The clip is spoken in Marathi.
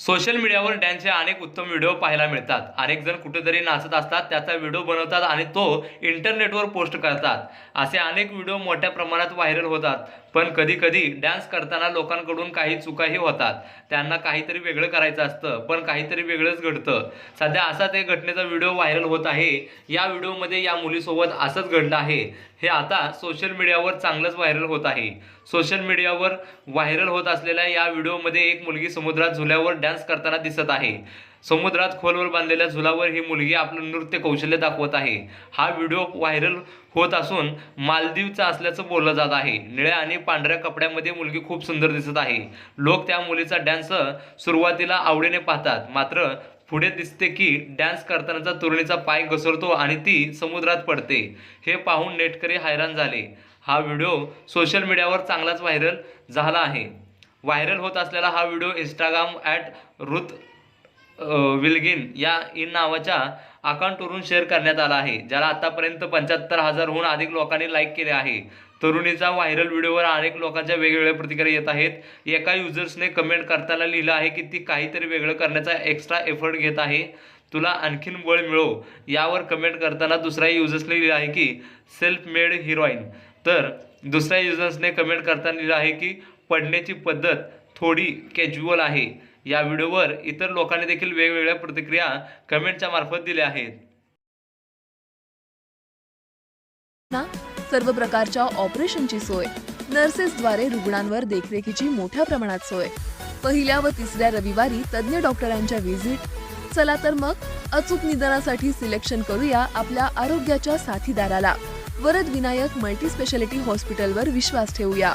सोशल मीडियावर डॅन्सचे अनेक उत्तम व्हिडिओ पाहायला मिळतात. अनेक जण कुठेतरी नाचत असतात त्याचा व्हिडिओ बनवतात आणि तो इंटरनेटवर पोस्ट करतात. असे अनेक व्हिडिओ मोठ्या प्रमाणात व्हायरल होतात पण कधीकधी डान्स करताना लोकांकडून काही चुकाही होतात. त्यांना काहीतरी वेगळं करायचं असतं पण काहीतरी वेगळंच घडतं. सध्या असाच एक घटनेचा व्हिडिओ व्हायरल होत आहे. या व्हिडिओमध्ये या मुलीसोबत असंच घडलं आहे. हे आता सोशल मीडियावर चांगलंच व्हायरल होत आहे. सोशल मीडियावर व्हायरल होत असलेल्या या व्हिडिओमध्ये एक मुलगी समुद्रात झुल्यावर डॅन्स करताना दिसत आहे. समुद्रात खोलवर बांधलेल्या झुलावर ही मुलगी आपलं नृत्य कौशल्य दाखवत आहे. हा व्हिडिओ व्हायरल होत असून मालदीवचा असल्याचं बोललं जात आहे. निळ्या आणि पांढऱ्या कपड्यामध्ये मुलगी खूप सुंदर दिसत आहे. लोक त्या मुलीचा डॅन्स सुरुवातीला आवडीने पाहतात. मात्र पुढे दिसते की डॅन्स करतानाचा तरुणीचा पाय घसरतो आणि ती समुद्रात पडते. हे पाहून नेटकरी हैराण झाले. हा व्हिडिओ सोशल मीडियावर चांगलाच व्हायरल झाला आहे. व्हायरल होत असलेला हा video Instagram at Ruth Wilgin या इन नावाच्या अकाउंटवरून शेअर करण्यात आला आहे ज्याला आतापर्यंत पंच्याहत्तर हजारहून अधिक लोकांनी लाईक केले आहे. तरुणीचा व्हायरल व्हिडिओवर अनेक लोकांच्या वेगवेगळ्या प्रतिक्रिया येत आहेत. एका युजर्सने कमेंट करताना लिहिलं आहे की ती काहीतरी वेगळं करण्याचा एक्स्ट्रा एफर्ट घेत आहे. तुला आणखीन बळ मिळो. यावर कमेंट करताना दुसऱ्या युजर्सने लिहिलं आहे की सेल्फ मेड हिरोईन तर दुसऱ्या युजर्सने कमेंट करताना लिहिलं आहे की पडण्याची पद्धत थोडी कॅज्युअल आहे. या व्हिडिओवर इतर लोकांनी देखील वेगवेगळ्या प्रतिक्रिया कमेंटच्या मार्फत दिल्या आहेत. सर्व प्रकारच्या ऑपरेशनची सोय नर्सेसद्वारे रुग्णांवर देखरेखीची मोठ्या प्रमाणात सोय. पहिल्या व तिसऱ्या रविवारी तज्ज्ञ डॉक्टरांच्या व्हिजिट. चला तर मग अचूक निदानासाठी सिलेक्शन करूया आपल्या आरोग्याच्या साथीदाराला. वरद विनायक मल्टी स्पेशालिटी हॉस्पिटलवर विश्वास ठेवूया.